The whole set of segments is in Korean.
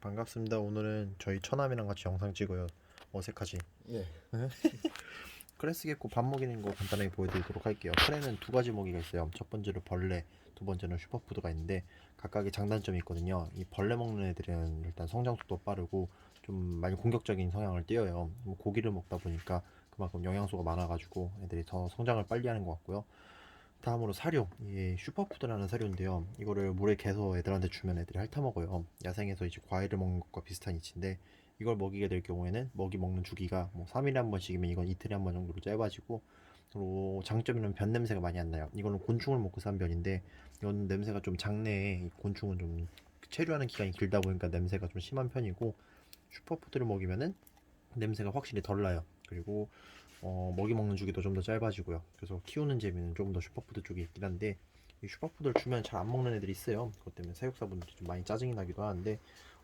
반갑습니다. 오늘은 저희 처남이랑 같이 영상 찍어요. 어색하지? 네. 크레스 개코 밥 먹이는 거 간단하게 보여드리도록 할게요. 크레는 두 가지 먹이가 있어요. 첫 번째로 벌레, 두 번째는 슈퍼푸드가 있는데 각각의 장단점이 있거든요. 이 벌레 먹는 애들은 일단 성장 속도 빠르고 좀 많이 공격적인 성향을 띄어요. 뭐 고기를 먹다 보니까 그만큼 영양소가 많아가지고 애들이 더 성장을 빨리 하는 것 같고요. 다음으로 사료, 이게 슈퍼푸드라는 사료인데요. 이거를 물에 개서 애들한테 주면 애들이 핥아 먹어요. 야생에서 이제 과일을 먹는 것과 비슷한 이치인데 이걸 먹이게 될 경우에는 먹이 먹는 주기가 뭐 3일에 한 번씩이면 이건 이틀에 한 번 정도로 짧아지고 그리고 장점이는 변 냄새가 많이 안 나요. 이거는 곤충을 먹고 산 변인데 이건 냄새가 좀. 이 곤충은 좀 체류하는 기간이 길다 보니까 냄새가 좀 심한 편이고 슈퍼푸드를 먹이면은 냄새가 확실히 덜 나요. 그리고 어, 먹이 먹는 주기도 좀 더 짧아지고요. 그래서 키우는 재미는 조금 더 슈퍼푸드 쪽에 있긴 한데 이 슈퍼푸드를 주면 잘 안 먹는 애들이 있어요. 그것 때문에 사육사분들이 좀 많이 짜증이 나기도 하는데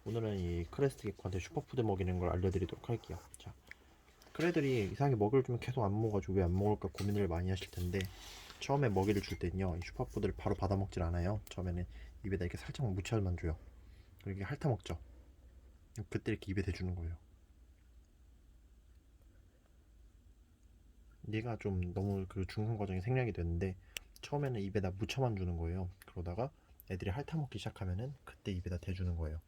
오늘은 이 크레스트 개코한테 슈퍼푸드 먹이는 걸 알려드리도록 할게요. 자, 크레들이 이상하게 먹이를 주면 계속 안 먹어가지고 왜 안 먹을까 고민을 많이 하실 텐데 처음에 먹이를 줄 때는요 이 슈퍼푸드를 바로 받아 먹질 않아요. 처음에는 입에다 이렇게 살짝 묻혀만 줘요. 그리고 핥아 먹죠. 그때 이렇게 입에 대주는 거예요. 얘가 좀 너무 그 중간 과정이 생략이 됐는데 처음에는 입에다 묻혀만 주는 거예요. 그러다가 애들이 핥아먹기 시작하면은 그때 입에다 대주는 거예요.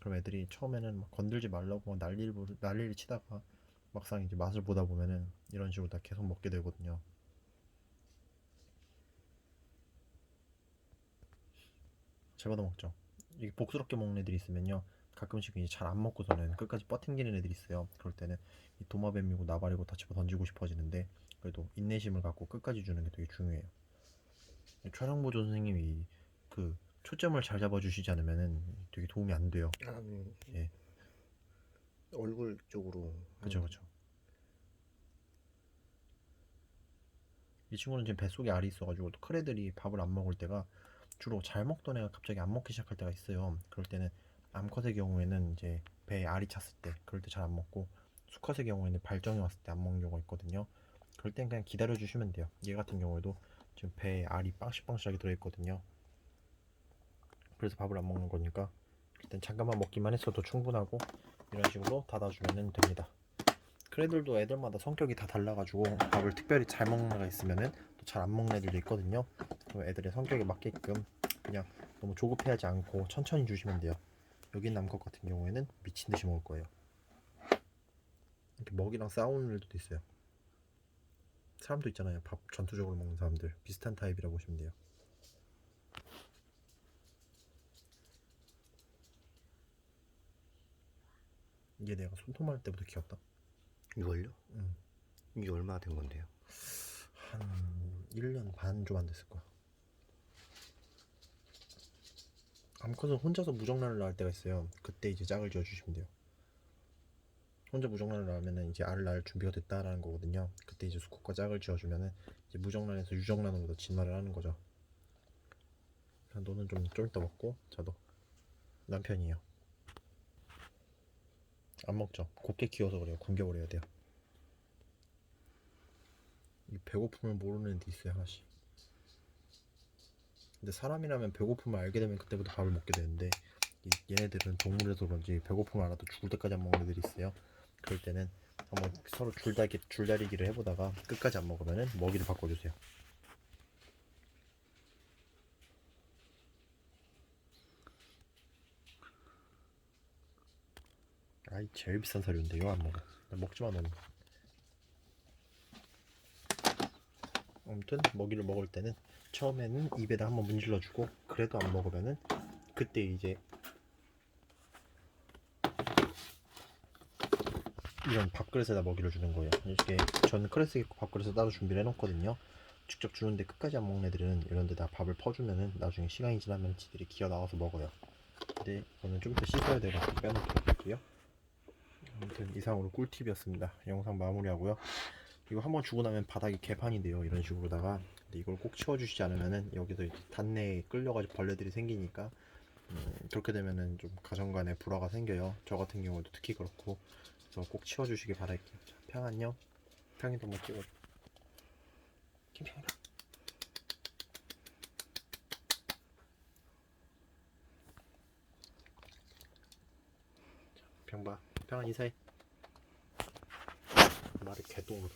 그럼 애들이 처음에는 막 건들지 말라고 막 난리를 난리를 치다가 막상 이제 맛을 보다 보면은 이런 식으로 다 계속 먹게 되거든요. 잘 받아 먹죠. 이게 복스럽게 먹는 애들이 있으면요. 가끔씩 이제 잘안 먹고서는 끝까지 버팅기는 애들이 있어요. 그럴 때는 이 도마뱀이고 나발이고 다 집어 던지고 싶어지는데 그래도 인내심을 갖고 끝까지 주는 게 되게 중요해요. 촬영 보조 선생님이 그 초점을 잘 잡아주시지 않으면은 되게 도움이 안 돼요. 아, 음, 예. 얼굴 쪽으로. 그죠 음, 그죠. 이 친구는 지금 뱃속에 알이 있어가지고 또 크레들이 밥을 안 먹을 때가 주로 잘 먹던 애가 갑자기 안 먹기 시작할 때가 있어요. 그럴 때는 암컷의 경우에는 이제 배에 알이 찼을 때 그럴 때 잘 안 먹고 수컷의 경우에는 발정이 왔을 때 안 먹는 경우가 있거든요. 그럴 땐 그냥 기다려 주시면 돼요. 얘 같은 경우에도 지금 배에 알이 빵실빵실하게 들어있거든요. 그래서 밥을 안 먹는 거니까 일단 잠깐만 먹기만 했어도 충분하고 이런 식으로 닫아주면 됩니다. 크레들도 애들마다 성격이 다 달라가지고 밥을 특별히 잘 먹는 애가 있으면은 또 잘 안 먹는 애들도 있거든요. 그럼 애들의 성격에 맞게끔 그냥 너무 조급해하지 않고 천천히 주시면 돼요. 여기 남컷 같은 경우에는 미친 듯이 먹을 거예요. 이렇게 먹이랑 싸우는 애들도 있어요. 사람도 있잖아요. 밥 전투적으로 먹는 사람들 비슷한 타입이라고 보시면 돼요. 이게 내가 손톱할 때부터 키웠다. 이걸요? 응. 이게 얼마 된 건데요? 한 1년 반 좀 안 됐을 거야. 암컷은 혼자서 무정란을 낳을 때가 있어요. 그때 이제 짝을 지어 주시면 돼요. 혼자 무정란을 낳으면은 이제 알을 낳을 준비가 됐다라는 거거든요. 그때 이제 수컷과 짝을 지어주면은 이제 무정란에서 유정란으로 진화를 하는 거죠. 너는 좀좀 이따 먹고 자도 남편이에요. 안 먹죠. 곱게 키워서 그래요. 굶겨버려야 돼요. 이 배고픔을 모르는 애도 있어요 하나씩. 근데 사람이라면 배고픔을 알게 되면 그때부터 밥을 먹게 되는데 이 얘네들은 동물에서 그런지 배고픔을 알아도 죽을 때까지 안 먹는 애들이 있어요. 그럴 때는 한번 서로 줄다리 줄다리기를 해보다가 끝까지 안 먹으면은 먹이를 바꿔주세요. 아이 제일 비싼 사료인데 이거 안 먹어. 나 먹지마 너는. 아무튼 먹이를 먹을 때는 처음에는 입에다 한번 문질러 주고 그래도 안 먹으면은 그때 이제 이런 밥그릇에다 먹이를 주는 거예요. 이렇게 전 크레스 밥그릇에 따로 준비를 해놓거든요. 직접 주는데 끝까지 안 먹는 애들은 이런 데다 밥을 퍼주면은 나중에 시간이 지나면 지들이 기어 나와서 먹어요. 근데 이거는 좀 더 씻어야 돼가지고 빼놓도록 할게요. 아무튼 이상으로 꿀팁이었습니다. 영상 마무리하고요. 이거 한번 주고 나면 바닥이 개판이 돼요. 이런 식으로다가. 근데 이걸 꼭 치워주시지 않으면은 여기서 단내에 끌려가지고 벌레들이 생기니까 음, 그렇게 되면은 좀 가정 간에 불화가 생겨요. 저 같은 경우도 특히 그렇고 그래서 꼭 치워주시길 바랄게요. 자, 평 안녕. 평이도 못 찍어. 김평이다. 병봐 병아 인사해 말이 개똥으로